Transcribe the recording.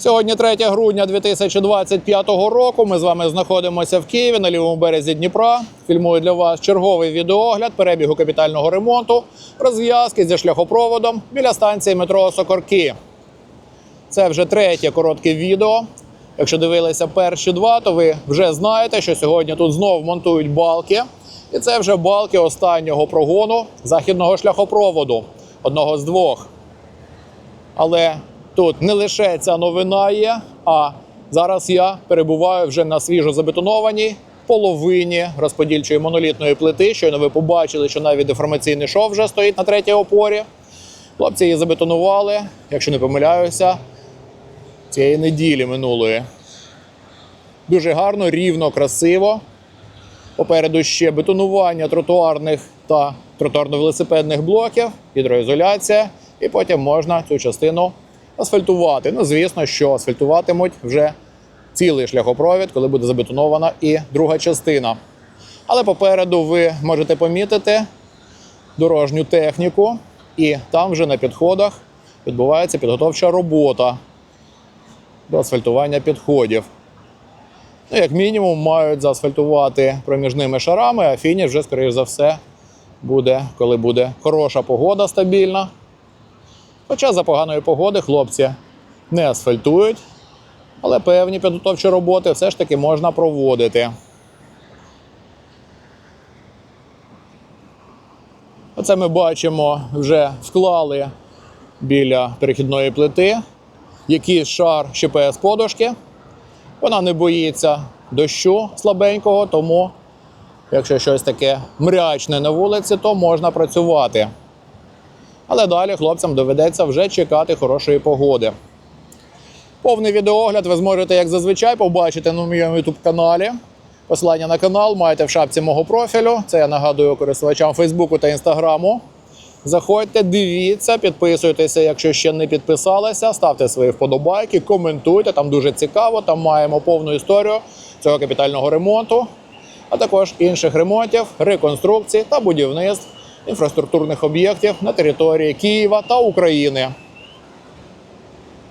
Сьогодні 3 грудня 2025 року. Ми з вами знаходимося в Києві на лівому березі Дніпра. Фільмую для вас черговий відеогляд перебігу капітального ремонту, розв'язки зі шляхопроводом біля станції метро Сокорки. Це вже третє коротке відео. Якщо дивилися перші два, то ви вже знаєте, що сьогодні тут знов монтують балки. І це вже балки останнього прогону західного шляхопроводу, одного з двох. Але тут не лише ця новина є, а зараз я перебуваю вже на свіжо забетонованій половині розподільчої монолітної плити. Щойно ви побачили, що навіть деформаційний шов вже стоїть на третій опорі. Хлопці її забетонували, якщо не помиляюся, цієї неділі минулої. Дуже гарно, рівно, красиво. Попереду ще бетонування тротуарних та тротуарно-велосипедних блоків, гідроізоляція, і потім можна цю частину асфальтувати. Ну, звісно, що асфальтуватимуть вже цілий шляхопровід, коли буде забетонована і друга частина. Але попереду ви можете помітити дорожню техніку, і там вже на підходах відбувається підготовча робота до асфальтування підходів. Ну, як мінімум, мають заасфальтувати проміжними шарами, а фініш вже, скоріш за все, буде, коли буде хороша погода стабільна. Хоча за поганої погоди хлопці не асфальтують, але певні підготовчі роботи все ж таки можна проводити. Оце ми бачимо, вже вклали біля перехідної плити якийсь шар ЩПС подушки. Вона не боїться дощу слабенького, тому якщо щось таке мрячне на вулиці, то можна працювати. Але далі хлопцям доведеться вже чекати хорошої погоди. Повний відеогляд ви зможете, як зазвичай, побачити на моєму youtube каналі. Посилання на канал маєте в шапці мого профілю. Це я нагадую користувачам Фейсбуку та Інстаграму. Заходьте, дивіться, підписуйтеся, якщо ще не підписалися, ставте свої вподобайки, коментуйте. Там дуже цікаво. Там маємо повну історію цього капітального ремонту, а також інших ремонтів, реконструкцій та будівництв інфраструктурних об'єктів на території Києва та України.